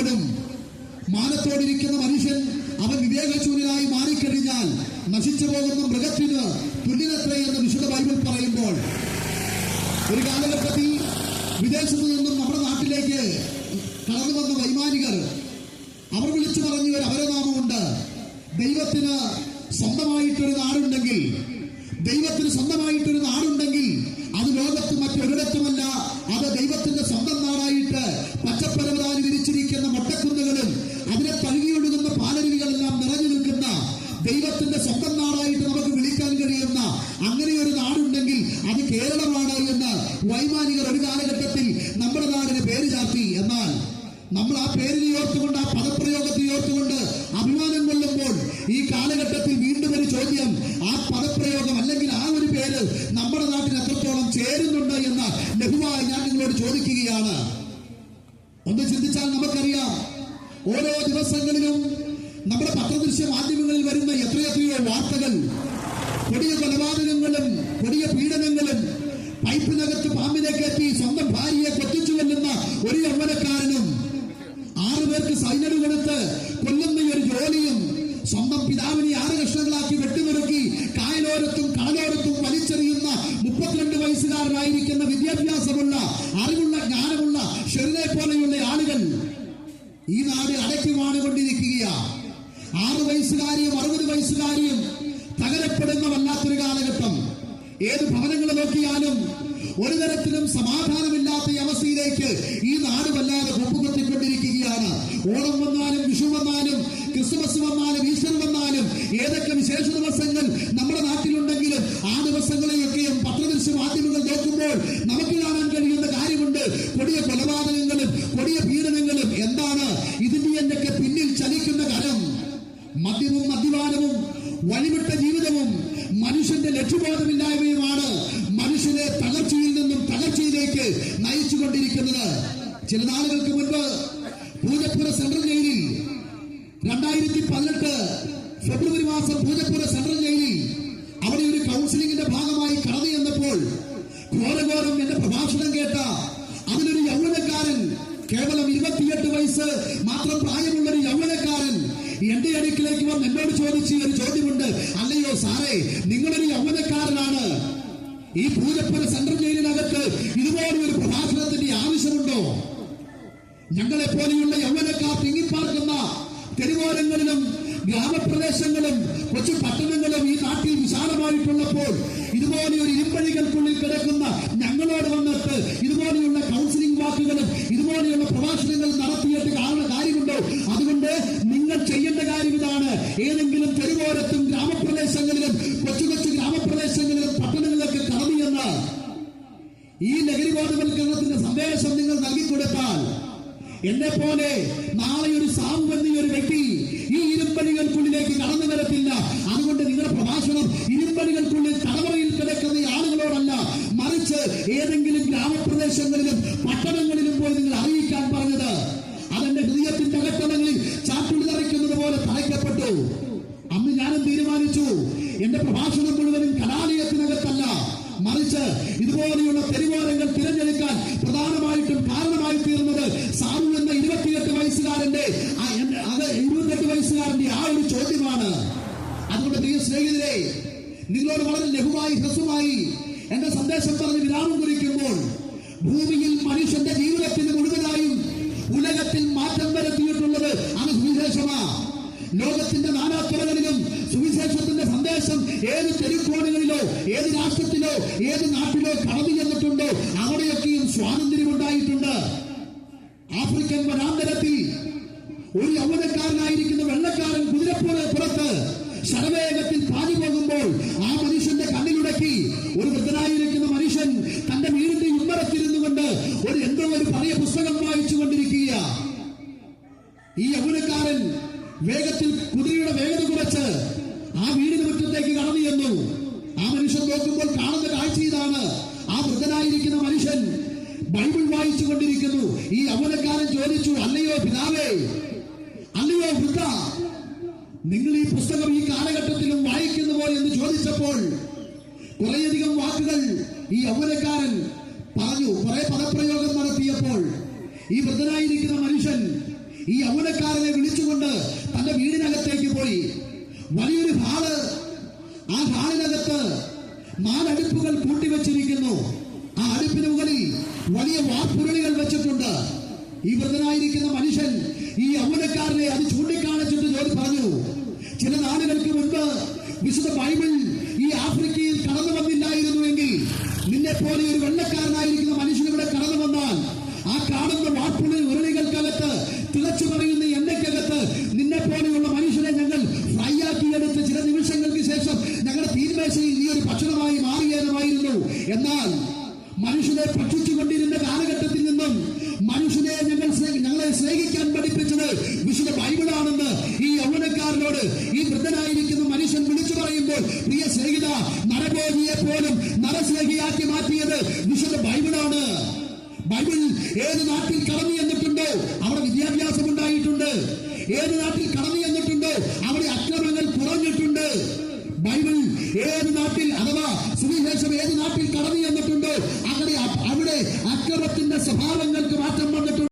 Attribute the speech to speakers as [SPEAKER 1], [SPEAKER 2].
[SPEAKER 1] പോലും മാനത്തോടിരിക്കുന്ന മനുഷ്യൻ അവൻ വിവേകശൂന്യനായി മാറിക്കഴിഞ്ഞാൽ നശിച്ചു പോകുന്ന മൃഗത്തിന് തുല്യനത്രേ എന്ന് വിശുദ്ധ ബൈബിൾ പറയുമ്പോൾ ഒരു കാലഘട്ടത്തിൽ വിദേശത്തു നിന്നും നമ്മുടെ നാട്ടിലേക്ക് കടന്നു വന്ന വൈമാനികർ അവർ വിളിച്ചു പറഞ്ഞ ഒരു അപരനാമമുണ്ട്. ദൈവത്തിന് സ്വന്തമായിട്ടൊരു നാടുണ്ടെങ്കിൽ ദൈവത്തിന് സ്വന്തമായിട്ടൊരു നാടുണ്ടെങ്കിൽ അത് ലോകത്ത് മറ്റൊരിടത്തുമല്ല. അത് ദൈവത്തിന്റെ സ്വന്തം നാടായിട്ട് മൊട്ടക്കുന്നുകളും അതിനെ തഴുകിയൊഴുകുന്ന പാലരുവികളെല്ലാം നിറഞ്ഞു നിൽക്കുന്ന ദൈവത്തിന്റെ സ്വന്തം നാടായിട്ട് നമുക്ക് വിളിക്കാൻ കഴിയുന്ന അങ്ങനെ ഒരു നാടുണ്ടെങ്കിൽ അത് കേരളമാണ് എന്ന് വൈമാനികർ ഒരു കാലഘട്ടത്തിൽ നമ്മുടെ നാടിന് പേര് ചാർത്തി. എന്നാൽ നമ്മൾ ആ പേരിനെ ഓർത്തുകൊണ്ട് ആ പദപ്രയോഗത്തെ ഓർത്തുകൊണ്ട് അഭിമാനം കൊള്ളുമ്പോൾ ഈ കാലഘട്ടത്തിൽ വീണ്ടും ഒരു ചോദ്യം ആ പദപ്രയോഗം അല്ലെങ്കിൽ ആ ഒരു പേര് നമ്മുടെ നാട്ടിൽ എത്രത്തോളം ചേരുന്നുണ്ട് എന്ന് ലഘുവായി ഞാൻ നിങ്ങളോട് ചോദിക്കുകയാണ്. ഒന്ന് ചിന്തിച്ചാൽ നമുക്കറിയാം. ഓരോ ദിവസങ്ങളിലും നമ്മുടെ പത്രദൃശ്യ മാധ്യമങ്ങളിൽ വരുന്ന എത്രയെത്രയോ വാർത്തകൾ കൊടിയ കൊലപാതകങ്ങളും കൊടിയ പീഡനങ്ങളും പൈപ്പിനകത്ത് പാമ്പിനെ കയറ്റി സ്വന്തം ഭാര്യയെ കൊത്തിച്ചു കൊല്ലുന്ന ഒരു യൗവനക്കാരനും ആറു പേർക്ക് സൈനഡ് കൊടുത്ത് കൊല്ലുന്ന ഒരു ജോലിയും സ്വന്തം പിതാവിനെ ആറ് കഷ്ണങ്ങളാക്കി വെട്ടിമുറുക്കി കായലോരത്തും കടലോരത്തും വലിച്ചെറിയുന്ന മുപ്പത്തിരണ്ട് വയസ്സുകാരനായിരിക്കുന്ന വിദ്യാഭ്യാസമുള്ള അറിവുള്ള ജ്ഞാനമുള്ള ഷെറിനെ പോലെയുള്ള ആളുകൾ ഈ നാട് അടയ്ക്കുമാണ് കൊണ്ടിരിക്കുക ആറ് വയസ്സുകാരിയും അറുപത് വയസ്സുകാരിയും തകരപ്പെടുന്ന വല്ലാത്തൊരു കാലഘട്ടം. ഏത് ഭവനങ്ങൾ നോക്കിയാലും ഒരു തരത്തിലും സമാധാനമില്ലാത്ത അവസ്ഥയിലേക്ക് ഈ നാട് വല്ലാതെ കൊപ്പുകൊത്തിക്കൊണ്ടിരിക്കുകയാണ്. ഓണം വന്നാലും വിഷു വന്നാലും ക്രിസ്മസ് വന്നാലും ഈസ്റ്റർ വന്നാലും ഏതൊക്കെ വിശേഷ ദിവസങ്ങൾ നമ്മുടെ നാട്ടിലുണ്ടെങ്കിലും ആ ദിവസങ്ങളെയൊക്കെയും പത്രദൃശ്യ മാധ്യമങ്ങൾ നോക്കുമ്പോൾ നമുക്ക് കാണാൻ കഴിയുന്ന കാര്യമുണ്ട്. കൊലപാതകങ്ങളും കൊടിയ പീഡനങ്ങളും എന്താണ് ഇതിന്റെയൊക്കെ പിന്നിൽ ചലിക്കുന്ന കരം? മദ്യവും മദ്യപാനവും വഴിവിട്ട ജീവിതവും മനുഷ്യന്റെ ലക്ഷ്യബോധമില്ലായ്മയുമാണ് മനുഷ്യനെ തകർച്ചയിൽ നിന്നും തകർച്ചയിലേക്ക് നയിച്ചുകൊണ്ടിരിക്കുന്നത്. ചില നാളുകൾക്ക് മുൻപ് പൂജപ്പുര സെൻട്രൽ ജയിലിൽ രണ്ടായിരത്തി പതിനെട്ട് ഫെബ്രുവരി മാസം പൂജപ്പുര സെൻട്രൽ ജയിലിൽ അവിടെ ഒരു കൗൺസിലിംഗിന്റെ ഭാഗമായി കടന്നു ചെന്നപ്പോൾ ഘോരഘോരം എന്റെ പ്രഭാഷണം കേട്ട കേവലം ഇരുപത്തിയെട്ട് വയസ്സ് മാത്രം പ്രായമുള്ള ഒരു യൗവനക്കാരൻ എന്റെ അടുക്കിലേക്ക് വന്ന് എന്നോട് ചോദിച്ച ഒരു ചോദ്യമുണ്ട്. അല്ലയോ സാറേ നിങ്ങളൊരു യൗവനക്കാരനാണ്. ഈ പൂജപ്പുര സെൻട്രൽ ജയിലിനകത്ത് ഇതുപോലെ ഒരു പ്രഭാഷണത്തിന്റെ ആവശ്യമുണ്ടോ? ഞങ്ങളെ പോലെയുള്ള യൗവനക്കാർ തിങ്ങിപ്പാർക്കുന്ന തെരുവോരങ്ങളിലും ഗ്രാമപ്രദേശങ്ങളും കൊച്ചു പട്ടണങ്ങളും ഈ നാട്ടിൽ വിശാലമായിട്ടുള്ളപ്പോൾ ഇതുപോലെ ഒരു ഇരുമ്പഴികൾക്കുള്ളിൽ കിടക്കുന്ന ഞങ്ങളോട് വന്നിട്ട് ഏതെങ്കിലും തെരുവോരത്തും ഗ്രാമപ്രദേശങ്ങളിലും കൊച്ചു കൊച്ചു ഗ്രാമപ്രദേശങ്ങളിലും പട്ടണങ്ങളിലൊക്കെ കടന്നു എന്ന് ഈ ലഹരി ബോധവൽക്കരണത്തിന്റെ സന്ദേശം നിങ്ങൾ നൽകിക്കൊടുത്താൽ എന്നെ പോലെ നാളെ ഒരു എന്ന ഒരു വ്യക്തി ഈ ഇരുമ്പണികൾക്കുള്ളിലേക്ക് കടന്നു വരത്തില്ല. അതുകൊണ്ട് നിങ്ങളുടെ പ്രഭാഷണം ഇരുമ്പണികൾക്കുള്ളിൽ തടവറയിൽ കിടക്കുന്ന ആളുകളോടല്ല മറിച്ച് ഏതെങ്കിലും ഗ്രാമപ്രദേശങ്ങളിലും പട്ടണങ്ങളിലും പോയി നിങ്ങൾ അറിയിക്കാൻ പറഞ്ഞത്. അതെന്റെ ഹൃദയത്തിൽ നിറയ്ക്കുന്നത് പോലെ തളയ്ക്കപ്പെട്ടു അന്ന് ഞാനും തീരുമാനിച്ചു എന്റെ പ്രഭാഷണം മുഴുവനും കലാലയത്തിനകത്തല്ല. മറിച്ച് ഇതുപോലെയുള്ള തെരുവോരങ്ങൾ തിരഞ്ഞെടുക്കാൻ പ്രധാനമായിട്ടും കാരണമായി തീർന്നത് സാറു എന്ന ഇരുപത്തിയെട്ട് വയസ്സുകാരന്റെ അത് ഇരുപത്തെട്ട് വയസ്സുകാരന്റെ ആ ഒരു ചോദ്യമാണ്. അതുകൊണ്ട് പ്രിയ സ്നേഹിതരെ നിങ്ങളോട് വളരെ ലഘുവായി ഹ്രസ്വമായി എന്റെ സന്ദേശം പറഞ്ഞ് വിരാമം കുറിക്കുമ്പോൾ ഭൂമിയിൽ മനുഷ്യന്റെ ജീവിതത്തിന് മുഴുവനായും ഉലകത്തിൽ മാറ്റം വരുത്തിയിട്ടുള്ളത് അത് സുവിശേഷമാ. ലോകത്തിന്റെ നാനാത്തുറകളിലും സുവിശേഷത്തിന്റെ സന്ദേശം ഏത് തെരുക്കോണുകളിലോ ഏത് രാഷ്ട്രത്തിലോ ഏത് നാട്ടിലോ കടന്നു ചെന്നിട്ടുണ്ടോ അവിടെയൊക്കെയും സ്വാതന്ത്ര്യം ഉണ്ടായിട്ടുണ്ട് ആഫ്രിക്കൻ വനാന്തരത്തിൽ ഒരു യൗവനക്കാരനായിരിക്കുന്ന വെള്ളക്കാരൻ കുതിരപ്പുറ പുറത്ത് ശരവേഗത്തിൽ പാഞ്ഞു പോകുമ്പോൾ ആ മനുഷ്യന്റെ കണ്ണിലുടക്കി ഒരു വൃദ്ധനായിരിക്കുന്ന മനുഷ്യൻ തന്റെ വീടിന്റെ ഉമ്മറത്തിരുന്നു കൊണ്ട് ഒരു എന്തോ ഒരു പഴയ പുസ്തകം വായിച്ചു കൊണ്ടിരിക്കുക ഈ യൗവനക്കാരൻ വേഗത്തിൽ കുതിരയുടെ വേഗത കുറച്ച് ആ വീടിന് മുറ്റത്തേക്ക് കടന്നു ചെന്നു. ആ മനുഷ്യൻ നോക്കുമ്പോൾ കാണുന്ന കാഴ്ച ഇതാണ്. ആ വൃദ്ധനായിരിക്കുന്ന മനുഷ്യൻ ബൈബിൾ വായിച്ചു കൊണ്ടിരിക്കുന്നു ഈ യൗവനക്കാരൻ ചോദിച്ചു അല്ലയോ പിതാവേ അല്ലയോ വൃദ്ധ നിങ്ങൾ ഈ പുസ്തകം ഈ കാലഘട്ടത്തിലും വായിക്കുന്നുവോ? എന്ന് ചോദിച്ചപ്പോൾ കുറേയധികം വാക്കുകൾ ഈ യൗവനക്കാരൻ പറഞ്ഞു. കുറെ പദപ്രയോഗം നടത്തിയപ്പോൾ ഈ വൃദ്ധനായിരിക്കുന്ന മനുഷ്യൻ ഈ യൗവനക്കാരനെ വിളിച്ചുകൊണ്ട് തന്റെ വീടിനകത്തേക്ക് പോയി. വലിയൊരു ഹാൾ. ആ ഹാളിനകത്ത് നാലടുപ്പുകൾ കൂട്ടിവെച്ചിരിക്കുന്നു ആ അടുപ്പിന് മുകളിൽ വലിയ വാർപ്പുരളികൾ വെച്ചിട്ടുണ്ട്. ഈ വൃതനായിരിക്കുന്ന മനുഷ്യൻ ഈ യൗവനക്കാരനെ അത് ചൂണ്ടിക്കാണിച്ചിട്ട് ജോലി പറഞ്ഞു. ചില നാടുകൾക്ക് മുൻപ് വിശുദ്ധ ബൈബിൾ ഈ ആഫ്രിക്കയിൽ കടന്നു വന്നില്ലായിരുന്നുവെങ്കിൽ നിന്നെ പോലെ ഒരു വെള്ളക്കാരനായിരിക്കുന്ന മനുഷ്യൻ ഇവിടെ കടന്നു വന്നാൽ ആ കാണുന്ന വാർപ്പുള്ളി ഉരുളികൾക്കകത്ത് തിളച്ചു പറയുന്ന എണ്ണയ്ക്കകത്ത് നിന്നെ പോലെയുള്ള മനുഷ്യനെ ഞങ്ങൾ ഫ്രൈ ആക്കിയെടുത്ത് ചില നിമിഷങ്ങൾക്ക് ശേഷം ഞങ്ങളുടെ തീന്മേശയിൽ ഈ ഒരു ഭക്ഷണമായി മാറിയേതുമായിരുന്നു എന്നാൽ മനുഷ്യനെ ഭക്ഷിച്ചുകൊണ്ടിരുന്ന കാലഘട്ടത്തിൽ നിന്നും മനുഷ്യനെ ഞങ്ങൾ ഞങ്ങളെ സ്നേഹിക്കാൻ പഠിപ്പിച്ചത് വിശുദ്ധ ബൈബിളാണെന്ന് ഈ യൗവനക്കാരനോട് ഈ വൃദ്ധനായിരിക്കുന്ന മനുഷ്യൻ വിളിച്ചു പറയുമ്പോൾ പ്രിയ സ്നേഹിത നരഭോഗിയെ പോലും നരസ്നേഹിയാക്കി മാറ്റിയത് വിശുദ്ധ ബൈബിളാണ്. ബൈബിൾ ഏത് നാട്ടിൽ കടന്നു എന്നിട്ടുണ്ടോ അവിടെ വിദ്യാഭ്യാസം ഉണ്ടായിട്ടുണ്ട്. ഏത് നാട്ടിൽ കടന്നു എന്നിട്ടുണ്ടോ അവിടെ അക്രമങ്ങൾ കുറഞ്ഞിട്ടുണ്ട്. ബൈബിൾ ഏത് നാട്ടിൽ അഥവാ സുവിശേഷം ഏത് നാട്ടിൽ കടന്നു എന്നിട്ടുണ്ടോ അവിടെ അവിടെ അക്രമത്തിന്റെ സ്വഭാവങ്ങൾക്ക് മാറ്റം വന്ന്